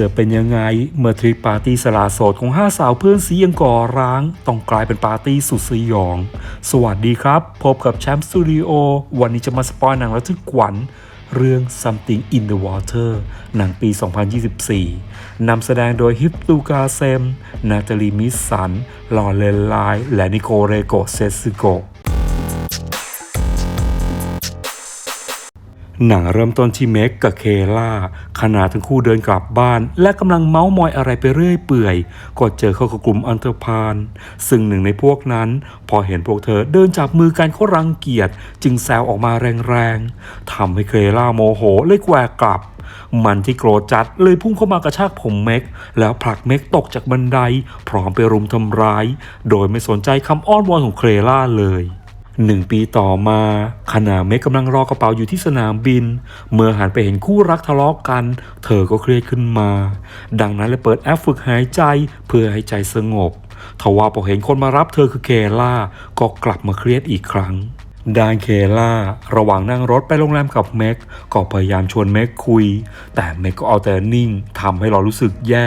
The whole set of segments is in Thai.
จะเป็นยังไง เมื่อทริปปาร์ตี้สลาโสดของห้าสาวเพื่อนสียังก่อร้าง ต้องกลายเป็นปาร์ตี้สุดสยอง สวัสดีครับ พบกับแชมป์สตูดิโอวันนี้จะมาสปอยหนังระทึกขวัญเรื่อง Something in the Water หนังปี 2024 นำแสดงโดยฮิปตูกาเซม นาตาลีมิสสันลอเรนไลและนิโคเรโกเซซึโก หนังเริ่มต้นที่เมกกับเคล่าขณะทั้งคู่เดินกลับบ้าน และกำลังเมาส์มอยอะไรไปเรื่อยเปื่อย ก็เจอเข้ากับกลุ่มอันเตอร์พานซึ่งหนึ่งในพวกนั้น พอเห็นพวกเธอเดินจับมือกันเขารังเกียจจึงแซวออกมาแรงๆทำให้เคล่าโมโหเลยแกวกกลับ มันที่โกรธจัดเลยพุ่งเข้ามากระชากผมเมกแล้วผลักเมกตกจากบันได พร้อมไปรุมทำร้าย โดยไม่สนใจคำอ้อนวอนของเคล่าเลย หนึ่งปีต่อมาขณะเมกกำลังรอกระเป๋าอยู่ที่สนามบิน เมื่อหันไปเห็นคู่รักทะเลาะกกัน เธอก็เครียดขึ้นมา ดังนั้นเลยเปิดแอปฝึกหายใจเพื่อให้ใจสงบทว่าพอเห็นคนมารับเธอคือเคล่าก็กลับมาเครียดอีกครั้งดานเคล่า ระหว่างนั่งรถไปโรงแรมกับเมกก็พยายามชวนเมกคุย แต่เมกก็เอาแต่นิ่งทำให้เรารู้สึกแย่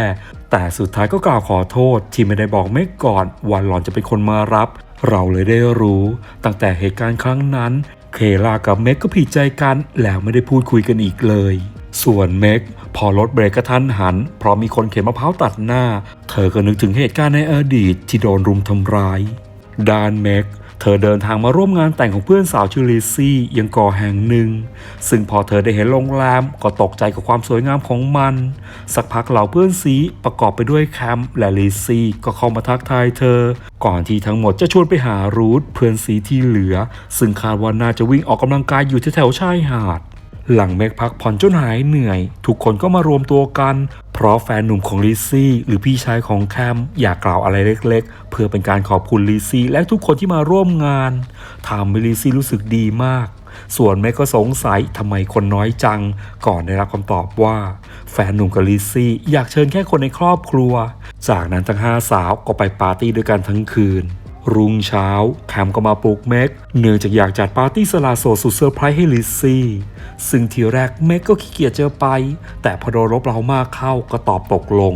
แต่สุดท้ายก็กล่าวขอโทษที่ไม่ได้บอกเมกก่อนวันหลอนจะเป็นคนมารับ เราเลยได้รู้ ตั้งแต่เหตุการณ์ครั้งนั้น เคลากับเม็กก็ผิดใจกันแล้วไม่ได้พูดคุยกันอีกเลย ส่วนเม็กพอรถเบรกกระทันหัน เพราะมีคนเข็นมะพร้าวตัดหน้า เธอก็นึกถึงเหตุการณ์ในอดีตที่โดนรุมทำร้าย ดานเม็ก เธอเดินทางมาร่วมงานแต่งของเพื่อนสาวชื่อลิซี่ยังก่อแห่งหนึ่ง ซึ่งพอเธอได้เห็นโรงแรมก็ตกใจกับความสวยงามของมัน สักพักเหล่าเพื่อนซีประกอบไปด้วยแคมและลิซี่ก็เข้ามาทักทายเธอ ก่อนที่ทั้งหมดจะชวนไปหารูทเพื่อนซีที่เหลือ ซึ่งคาดว่าน่าจะวิ่งออกกำลังกายอยู่แถวๆชายหาด หลังเมกพักผ่อนจนหายเหนื่อย ทุกคนก็มารวมตัวกัน เพราะแฟนหนุ่มของลิซี่ หรือพี่ชายของแคม อยากกล่าวอะไรเล็กๆ เพื่อเป็นการขอบคุณลิซี่และทุกคนที่มาร่วมงานทำให้ลิซี่รู้สึกดีมาก ส่วนเมกก็สงสัยทำไมคนน้อยจัง ก่อนได้รับคำตอบว่า แฟนหนุ่มกับลิซี่อยากเชิญแค่คนในครอบครัว จากนั้นทั้งห้าสาวก็ไปปาร์ตี้ด้วยกันทั้งคืน รุ่งเช้าแคมก็มาปลุกเมกเนื่องจากอยากจัดปาร์ตี้สลาโสดสุดเซอร์ไพรส์ให้ลิซซี่ ซึ่งทีแรกเมกก็ขี้เกียจเจอไป แต่พอโดนรบเรามากเข้าก็ตอบตกลง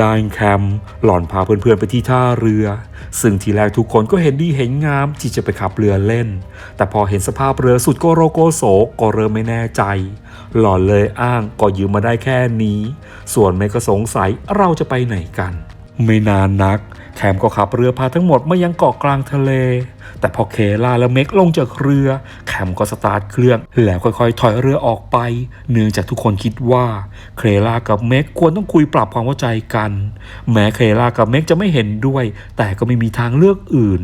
ด้านแคม หล่อนพาเพื่อนๆไปที่ท่าเรือ ซึ่งทีแรกทุกคนก็เห็นดีเห็นงามที่จะไปขับเรือเล่น แต่พอเห็นสภาพเรือสุดโกโรโกโสก็เริ่มไม่แน่ใจ หล่อนเลยอ้างก็ยืมมาได้แค่นี้ ส่วนเมกก็สงสัยเราจะไปไหนกัน ไม่นานนัก แคมก็ขับเรือพาทั้งหมดมายังเกาะกลางทะเล แต่พอเคลาและเมกลงจากเรือ แคมก็สตาร์ทเครื่อง แล้วค่อยๆ ถอยเรือออกไป เนื่องจากทุกคนคิดว่า เคลากับเมกควรต้องคุยปรับความเข้าใจกัน แม้เคลากับเมกจะไม่เห็นด้วย แต่ก็ไม่มีทางเลือกอื่น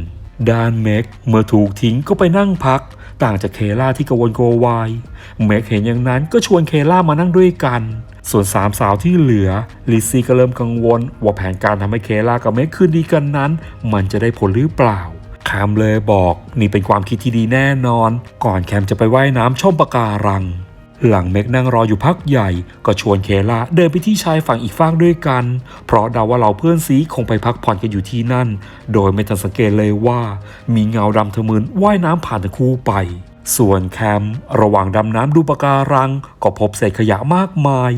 ด้านเมกเมื่อถูกทิ้งก็ไปนั่งพัก ต่างจากเคล่าที่กวนโกวาย เมกเห็นอย่างนั้นก็ชวนเคล่ามานั่งด้วยกัน ส่วนสามสาวที่เหลือลิซซี่ก็เริ่มกังวล ว่าแผนการทำให้เคล่ากับเมกคืนดีกันนั้น มันจะได้ผลหรือเปล่าแคมเลยบอกนี่เป็นความคิดที่ดีแน่นอน ก่อนแคมจะไปไว่ายน้ำชมปะการัง หลังเมกนั่งรออยู่พักใหญ่ ก็ชวนเคล่าเดินไปที่ชายฝั่งอีกฝั่งด้วยกัน เพราะเดาว่าเราเพื่อนซีคงไปพักผ่อนกันอยู่ที่นั่น โดยไม่ทันสังเกตเลยว่า มีเงาดำทะมึนว่ายน้ำผ่านทั้งคู่ไป ส่วนแคมระหว่างดำน้ำดูปะการัง ก็พบเศษขยะมากมาย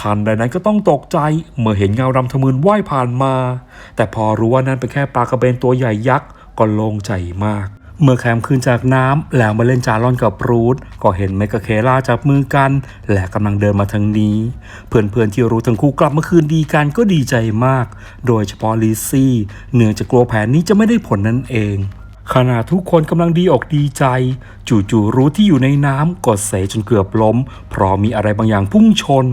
ทันใดนั้นก็ต้องตกใจเมื่อเห็นเงาดำทะมึนว่ายผ่านมา แต่พอรู้ว่านั่นเป็นแค่ปลากระเบนตัวใหญ่ยักษ์ก็โล่งใจมาก เมื่อแคมขึ้นจากน้ำแล้วมาเล่นจาร่อนกับรูทก็เห็นเมกะเคล่าจับมือกัน และกำลังเดินมาทางนี้ เพื่อนๆที่รู้ทั้งคู่กลับมาคืนดีกันก็ดีใจมาก โดยเฉพาะลิซี่เนื่องจากกลัวแผนนี้จะไม่ได้ผลนั่นเอง ขณะทุกคนกำลังดีอกดีใจ จู่ๆรู้ที่อยู่ในน้ำกดเสจนเกือบล้ม เพราะมีอะไรบางอย่างพุ่งชน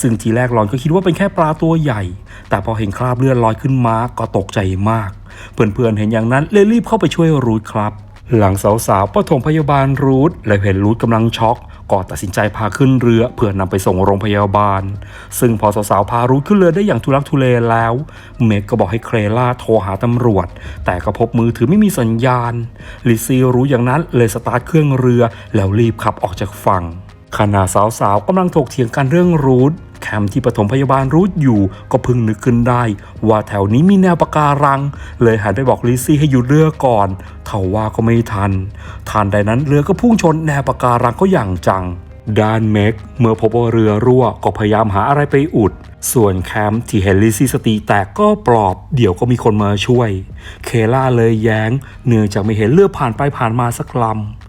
ซึ่งทีแรกหลอนก็คิดว่าเป็นแค่ปลาตัวใหญ่ แต่พอเห็นคราบเลือดลอยขึ้นมาก็ตกใจมาก เพื่อนๆเห็นอย่างนั้นเลยรีบเข้าไปช่วยรูทครับ หลังสาวๆปฐมพยาบาลรูทและเห็นรูทกำลังช็อก ก็ตัดสินใจพาขึ้นเรือเพื่อนำไปส่งโรงพยาบาล ซึ่งพอสาวๆพารูทขึ้นเรือได้อย่างทุลักทุเลแล้ว เมกก็บอกให้เครล่าโทรหาตำรวจ แต่ก็พบมือถือไม่มีสัญญาณ ลิซซี่รู้อย่างนั้นเลยสตาร์ทเครื่องเรือแล้วรีบขับออกจากฝั่งขณะสาวๆกำลังถกเถียงกันเรื่องรูท แคมป์ที่ปฐมพยาบาลรูทอยู่ ก็พิ่งนึกขึ้นได้ ว่าแถวนี้มีแนวปะการัง เลยหันไปบอกลิซี่ให้หยุดเรือก่อนเทว่าก็ไม่ทันทันใดนั้นเรือก็พุ่งชนแนวปะการังก็อย่างจังด้านเม็กเมื่อพบว่าเรือรั่วก็พยายามหาอะไรไปอุด ส่วนแคมป์ที่เห็นลิซี่สติแตกก็ปลอบ เดี๋ยวก็มีคนมาช่วย เคล่าเลยแย้ง เนื่องจากไม่เห็นเรือผ่านไปผ่านมาสักลำ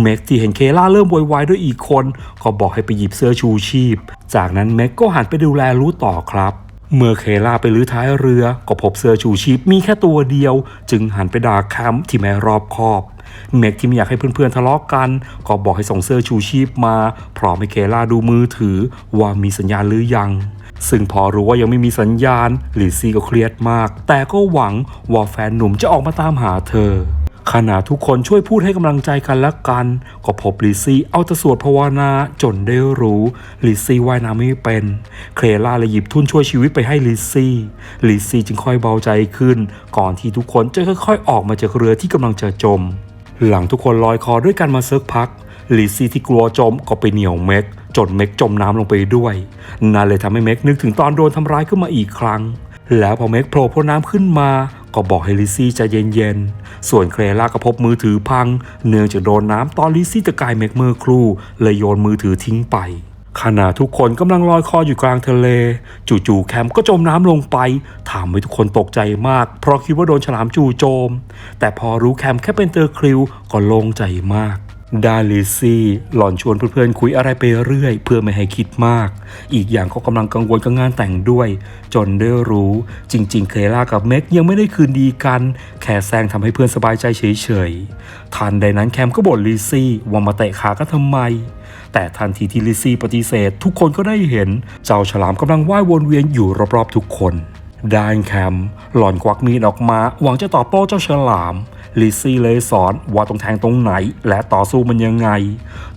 เม็กที่เห็นเคล่าเริ่มโวยวายด้วยอีกคน ก็บอกให้ไปหยิบเสื้อชูชีพ จากนั้นเม็กก็หันไปดูแลรู้ต่อครับเมื่อเคล่าไปลื้อท้ายเรือ ก็พบเสื้อชูชีพมีแค่ตัวเดียว จึงหันไปด่าแคมป์ที่ไม่รอบคอบ เมกที่ไม่อยากให้เพื่อนๆทะเลาะกัน ก็บอกให้ส่งเสื้อชูชีพมาพร้อมให้เคล่าดูมือถือว่ามีสัญญาณหรือยัง ซึ่งพอรู้ว่ายังไม่มีสัญญาณลิซซี่ก็เครียดมาก แต่ก็หวังว่าแฟนหนุ่มจะออกมาตามหาเธอ ขณะทุกคนช่วยพูดให้กำลังใจกันและกัน ก็พบลิซี่เอาแต่สวดภาวนาจนได้รู้ลิซี่ว่ายน้ำไม่เป็น เคลล่าเลยหยิบทุนช่วยชีวิตไปให้ลิซี่ลิซี่จึงค่อยเบาใจขึ้น ก่อนที่ทุกคนจะค่อยๆ ออกมาจากเรือที่กำลังจะจม หลังทุกคนลอยคอด้วยกันมาเซิกพักลิซซี่ที่กลัวจมก็ไปเหนี่ยวเม็กจนเม็กจมน้ำลงไปด้วยนั่นเลยทำให้เม็กนึกถึงตอนโดนทำร้ายขึ้นมาอีกครั้ง แล้วพอเมกโผล่พ้นน้ำขึ้นมา ก็บอกให้ลิซี่ใจเย็นๆ ส่วนเคลล่าก็พบมือถือพัง เนื่องจากโดนน้ำตอนลิซี่ตะกายเมกเมื่อครู่เลยโยนมือถือทิ้งไปขณะทุกคนกำลังลอยคออยู่กลางทะเล จู่ๆแคมก็จมน้ำลงไปถามให้ทุกคนตกใจมาก เพราะคิดว่าโดนฉลามจู่โจม แต่พอรู้แคมแค่เป็นเตอร์คริวก็โล่งใจมาก ดาลิซี่หล่อนชวนเพื่อนๆคุยอะไรไปเรื่อย เพื่อไม่ให้คิดมาก อีกอย่างก็กำลังกังวลกับงานแต่งด้วย จนได้รู้ จริง ๆ เคล่ากับเม็กยังไม่ได้คืนดีกัน แค่แซงทำให้เพื่อนสบายใจเฉยๆทันใดนั้นแคมก็บ่นลิซี่ว่ามาเตะขากันทำไม แต่ทันทีที่ลิซี่ปฏิเสธ ทุกคนก็ได้เห็น เจ้าฉลามกำลังว่ายวนเวียนอยู่รอบๆทุกคนดานแคมหล่อนควักมีดออกมา หวังจะตอบโต้เจ้าฉลาม ลิซี่เลยสอนว่าต้องแทงตรงไหน และต่อสู้มันยังไง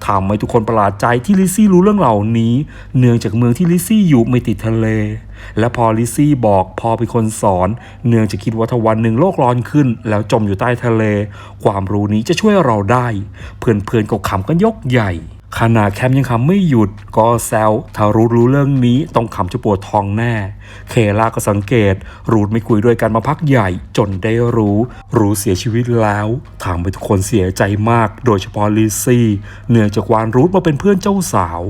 ทำให้ทุกคนประหลาดใจที่ลิซี่รู้เรื่องเหล่านี้ เนื่องจากเมืองที่ลิซี่อยู่ไม่ติดทะเล และพอลิซซี่บอกพอเป็นคนสอน เนื่องจากคิดว่าถ้าวันหนึ่งโลกร้อนขึ้น แล้วจมอยู่ใต้ทะเล ความรู้นี้จะช่วยเราได้ เพื่อนๆก็ขำกันยกใหญ่ ขนาดแคมยังขำไม่หยุดก็แซวถ้ารูดรู้เรื่องนี้ต้องขำจะปวดท้องแน่ เคลาก็สังเกต รูดไม่คุยด้วยกันมาพักใหญ่จนได้รู้ รู้เสียชีวิตแล้วทำให้ทุกคนเสียใจมาก โดยเฉพาะลิซี่ เนื่องจากวานรูดมาเป็นเพื่อนเจ้าสาว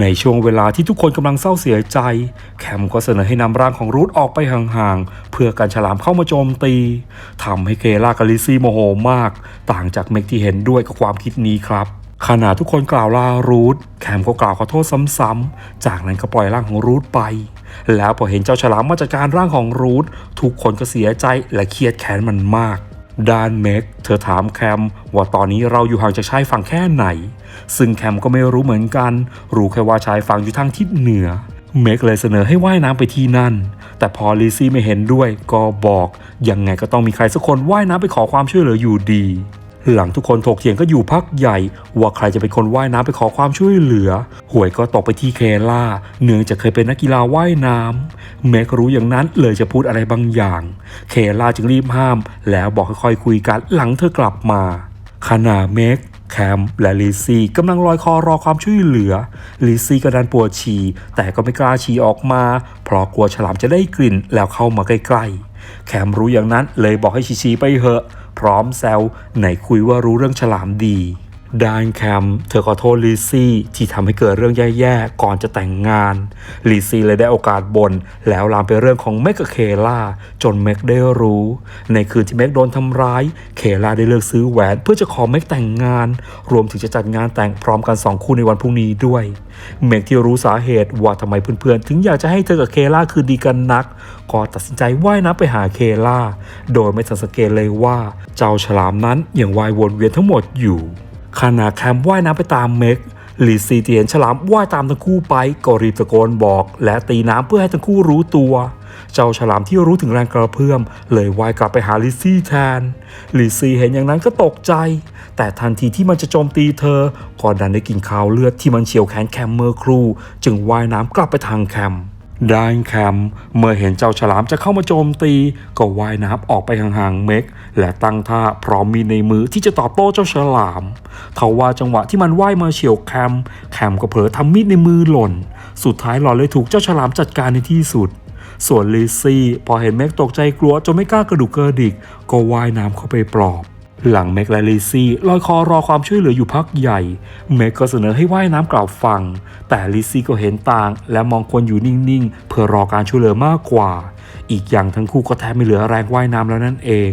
ในช่วงเวลาที่ทุกคนกำลังเศร้าเสียใจ แคมก็เสนอให้นำร่างของรูทออกไปห่างๆเพื่อการฉลามเข้ามาโจมตีทำให้เคลากับลิซี่โมโหมาก ต่างจากเมกที่เห็นด้วยกับความคิดนี้ครับ ขณะทุกคนกล่าวลารูทแคมก็กล่าวขอโทษซ้ำๆ จากนั้นก็ปล่อยร่างของรูทไป แล้วพอเห็นเจ้าฉลามมาจัดการร่างของรูททุกคนก็เสียใจและเครียดแค้นมันมากด้านเมกเธอถามแคมว่าตอนนี้เราอยู่ห่างจากชายฝั่งแค่ไหน ซึ่งแคมก็ไม่รู้เหมือนกัน รู้แค่ว่าชายฝั่งอยู่ทางทิศเหนือ เมกเลยเสนอให้ว่ายน้ำไปที่นั่น แต่พอลิซี่ไม่เห็นด้วยก็บอก ยังไงก็ต้องมีใครสักคนว่ายน้ำไปขอความช่วยเหลืออยู่ดี หลังทุกคนถกเถียงก็อยู่พักใหญ่ ว่าใครจะเป็นคนว่ายน้ำไปขอความช่วยเหลือ หวยก็ตกไปที่เคล่า เนื่องจากเคยเป็นนักกีฬาว่ายน้ำเมกรู้อย่างนั้นเลยจะพูดอะไรบางอย่าง เคล่าจึงรีบห้าม แล้วบอกให้ค่อยคุยกันหลังเธอกลับมาขณะเมกแคมและลิซี่กำลังลอยคอรอความช่วยเหลือ ลิซี่ก็ดันปวดฉี่แต่ก็ไม่กล้าฉี่ออกมา เพราะกลัวฉลามจะได้กลิ่นแล้วเข้ามาใกล้ๆ แคมรู้อย่างนั้นเลยบอกให้ฉี่ไปเหอะ พร้อมแซวไหนคุยว่ารู้เรื่องฉลามดี ดานแคมเธอขอโทษลิซี่ที่ทำให้เกิดเรื่องแย่ๆ ก่อนจะแต่งงานลิซี่เลยได้โอกาสบน่นแล้วลามไปเรื่องของเมกกับเคล่าจนเมกได้รู้ ในคืนที่เมกโดนทำร้าย เคล่าได้เลือกซื้อแหวน เพื่อจะขอเมกแต่งงาน รวมถึงจะจัดงานแต่งพร้อมกันสองคู่ในวันพรุ่งนี้ด้วย เมกที่รู้สาเหตุว่าทำไมเพื่อนๆ ถึงอยากจะให้เธอกับเคล่าคืนดีกันนักก็ตัดสินใจว่ายน้ำไปหาเคล่า โดยไม่ทันสังเกตเลยว่า เจ้าฉลามนั้นยังว่ายวนเวียนทั้งหมดอยู่ ขณะแคมว่ายน้ำไปตามเมกลีซีที่เห็นฉลามว่ายตามทั้งคู่ไปก็รีบตะโกนบอก และตีน้ำเพื่อให้ทั้งคู่รู้ตัว เจ้าฉลามที่รู้ถึงแรงกระเพื่อม เลยว่ายกลับไปหาลิซี่แทนลิซี่เห็นอย่างนั้นก็ตกใจ แต่ทันทีที่มันจะโจมตีเธอก็ดันได้กินคาวเลือดที่มันเฉียวแขนแคมเมอร์ครู จึงว่ายน้ำกลับไปทางแคม ด้านแคมเมื่อเห็นเจ้าฉลามจะเข้ามาโจมตี ก็ว่ายน้ำออกไปห่างๆเมกและตั้งท่าพร้อมมีในมือที่จะตอบโต้เจ้าฉลามทว่าจังหวะที่มันว่ายมาเฉียวแคมแคมก็เผลอทำมีดในมือหล่น สุดท้ายหล่อนเลยถูกเจ้าฉลามจัดการในที่สุด ส่วนลิซซี่พอเห็นเมกตกใจกลัวจนไม่กล้ากระดุกกระดิก ก็ว่ายน้ำเข้าไปปลอบ หลังเมกและลิซี่ลอยคอรอความช่วยเหลืออยู่พักใหญ่เมกก็เสนอให้ว่ายน้ำกลับฝั่งแต่ลิซี่ก็เห็นต่าง และมองควรอยู่นิ่งๆ เพื่อรอการช่วยเหลือมากกว่า อีกอย่างทั้งคู่ก็แทบไม่เหลือแรงว่ายน้ำแล้วนั่นเอง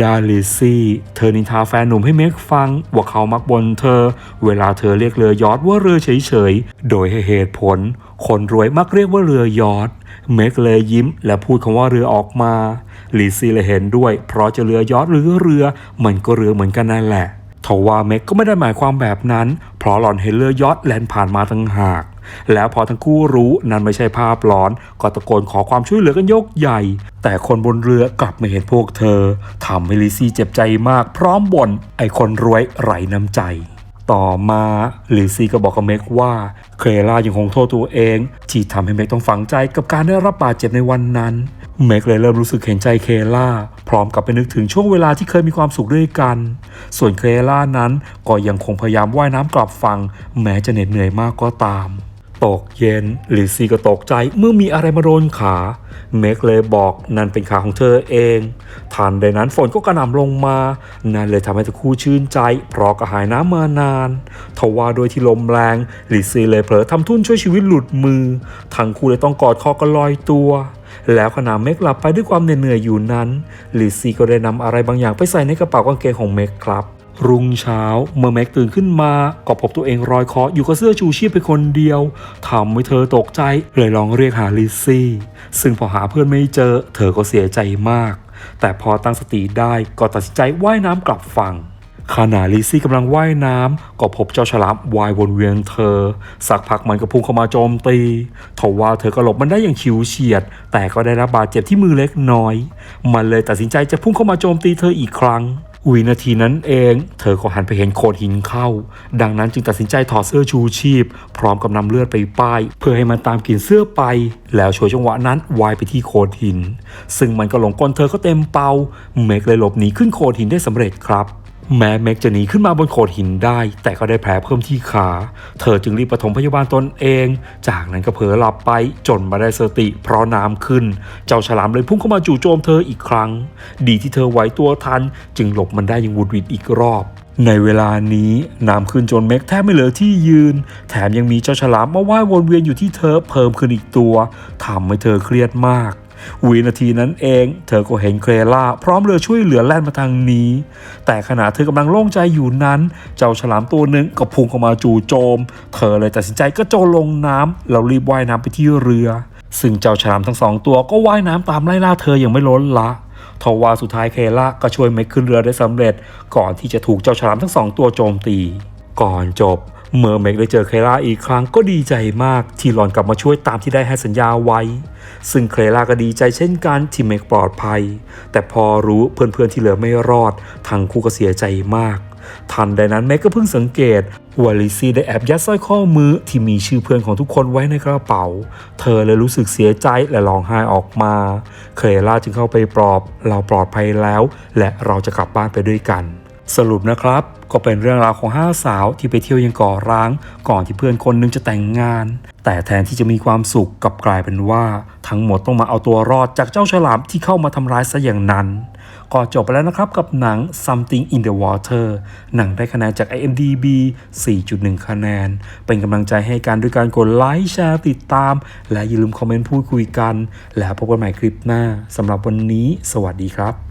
ดาลิซี่เธอนินทาแฟนหนุ่มให้เมกฟัง ว่าเขามักบ่นเธอ เวลาเธอเรียกเรือยอทว่าเรือเฉยๆ โดยให้เหตุผล คนรวยมักเรียกว่าเรือยอท เมกเลยยิ้ม และพูดคำว่าเรือออกมาลิซี่เลยเห็นด้วย เพราะจะเรือยอทหรือเรือ มันก็เรือเหมือนกันนั่นแหละทว่าเมกก็ไม่ได้หมายความแบบนั้น เพราะหล่อนเห็นเรือยอทแล่นผ่านมาตั้งหาก แล้วพอทั้งคู่รู้นั่นไม่ใช่ภาพหลอน ก็ตะโกนขอความช่วยเหลือกันยกใหญ่ แต่คนบนเรือกลับไม่เห็นพวกเธอทำให้ลิซี่เจ็บใจมากพร้อมบ่นไอคนรวยไร้น้ำใจ ต่อมาลิซี่ก็บอกกับเมกว่าเคลล่ายังคงโทษตัวเอง ที่ทำให้เมกต้องฝังใจกับการได้รับบาดเจ็บในวันนั้นเมกเลยเริ่มรู้สึกเห็นใจเคล่า พร้อมกับไปนึกถึงช่วงเวลาที่เคยมีความสุขด้วยกัน ส่วนเคลล่านั้นก็ยังคงพยายามว่ายน้ำกลับฝั่งแม้จะเหน็ดเหนื่อยมากก็ตาม ตกเย็นลิซี่ก็ตกใจเมื่อมีอะไรมาโดนขาเมกเลยบอกนั่นเป็นขาของเธอเองทันใดนั้นฝนก็กระหน่ำลงมา นั่นเลยทำให้ทั้งคู่ชื่นใจ เพราะกระหายน้ำมานานทว่าโดยที่ลมแรงลิซี่เลยเผลอทำทุ่นช่วยชีวิตหลุดมือ ทั้งคู่เลยต้องกอดคอกันลอยตัวแล้วขณะเมกหลับไปด้วยความเหนื่อยๆอยู่นั้นลิซี่ก็ได้นำอะไรบางอย่างไปใส่ในกระเป๋ากางเกงของเมกครับ รุ่งเช้าเมื่อแม็กตื่นขึ้นมาก็พบตัวเองรอยคออยู่กับเสื้อชูชีพไปคนเดียวทำให้เธอตกใจเลยลองเรียกหาลิซซี่ ซึ่งพอหาเพื่อนไม่เจอ เธอก็เสียใจมาก แต่พอตั้งสติได้ก็ตัดสินใจว่ายน้ำกลับฝั่งขณะลิซซี่กำลังว่ายน้ำก็พบเจ้าฉลามว่ายวนเวียนเธอ สักพักมันก็พุ่งเข้ามาโจมตีทว่าเธอก็หลบมันได้อย่างฉิวเฉียด แต่ก็ได้รับบาดเจ็บที่มือเล็กน้อย มันเลยตัดสินใจจะพุ่งเข้ามาโจมตีเธออีกครั้ง วินาทีนั้นเอง เธอก็หันไปเห็นโขดหินเข้า ดังนั้นจึงตัดสินใจถอดเสื้อชูชีพ พร้อมกับนำเลือดไปป้าย เพื่อให้มันตามกลิ่นเสื้อไป แล้วช่วยจังหวะนั้นวายไปที่โขดหิน ซึ่งมันก็หลงกลเธอก็เต็มเปาเมกเลยหลบหนีขึ้นโขดหินได้สำเร็จครับ แม้เมกจะหนีขึ้นมาบนโขดหินได้ แต่ก็ได้แผลเพิ่มที่ขา เธอจึงรีบปฐมพยาบาลตนเอง จากนั้นก็เผลอหลับไปจนมาได้สติ เพราะน้ำขึ้น เจ้าฉลามเลยพุ่งเข้ามาจู่โจมเธออีกครั้ง ดีที่เธอไหวตัวทัน จึงหลบมันได้อยังวุดวิดอีกรอบในเวลานี้น้ำขึ้นจนเม็กแทบไม่เหลือที่ยืน แถมยังมีเจ้าฉลามมาว่ายวนเวียนอยู่ที่เธอเพิ่มขึ้นอีกตัวทำให้เธอเครียดมาก วินาทีนั้นเอง เธอก็เห็นเคลล่า พร้อมเรือช่วยเหลือแล่นมาทางนี้ แต่ขณะเธอกำลังโล่งใจอยู่นั้น เจ้าฉลามตัวหนึ่งก็พุ่งเข้ามาจู่โจม เธอเลยตัดสินใจก็โจรลงน้ำแล้วรีบว่ายน้ำไปที่เรือ ซึ่งเจ้าฉลามทั้งสองตัวก็ว่ายน้ำตามไล่ล่าเธออย่างไม่ล้นละทว่าสุดท้ายเคล่าก็ช่วยเมกขึ้นเรือได้สำเร็จ ก่อนที่จะถูกเจ้าฉลามทั้งสองตัวโจมตี ก่อนจบ เมื่อเมกได้เจอเคลล่าอีกครั้งก็ดีใจมากที่หลอนกลับมาช่วยตามที่ได้ให้สัญญาไว้ ซึ่งเคลล่าก็ดีใจเช่นกันที่เมกปลอดภัย แต่พอรู้เพื่อนๆที่เหลือไม่รอดทั้งคู่ก็เสียใจมาก ทันใดนั้นเมกก็เพิ่งสังเกตว่าลิซี่ได้แอบยัดสร้อยข้อมือที่มีชื่อเพื่อนของทุกคนไว้ในกระเป๋า เธอเลยรู้สึกเสียใจและร้องไห้ออกมา เคลล่าจึงเข้าไปปลอบ เราปลอดภัยแล้ว และเราจะกลับบ้านไปด้วยกัน สรุปนะครับ ก็เป็นเรื่องราวของห้าสาวที่ไปเที่ยวยังก่อร้าง ก่อนที่เพื่อนคนหนึงจะแต่งงาน แต่แทนที่จะมีความสุขกับกลายเป็นว่า ทั้งหมดต้องมาเอาตัวรอดจากเจ้าฉลามที่เข้ามาทำร้ายซะอย่างนั้น ก็จบไปแล้วนะครับกับหนัง Something in the Water หนังได้คะแนนจาก IMDb 4.1 คะแนน เป็นกำลังใจให้กันด้วยการกดไลค์แชร์ติดตาม และอย่าลืมคอมเมนต์พูดคุยกัน แล้วพบกันใหม่คลิปหน้าสำหรับวันนี้ สวัสดีครับ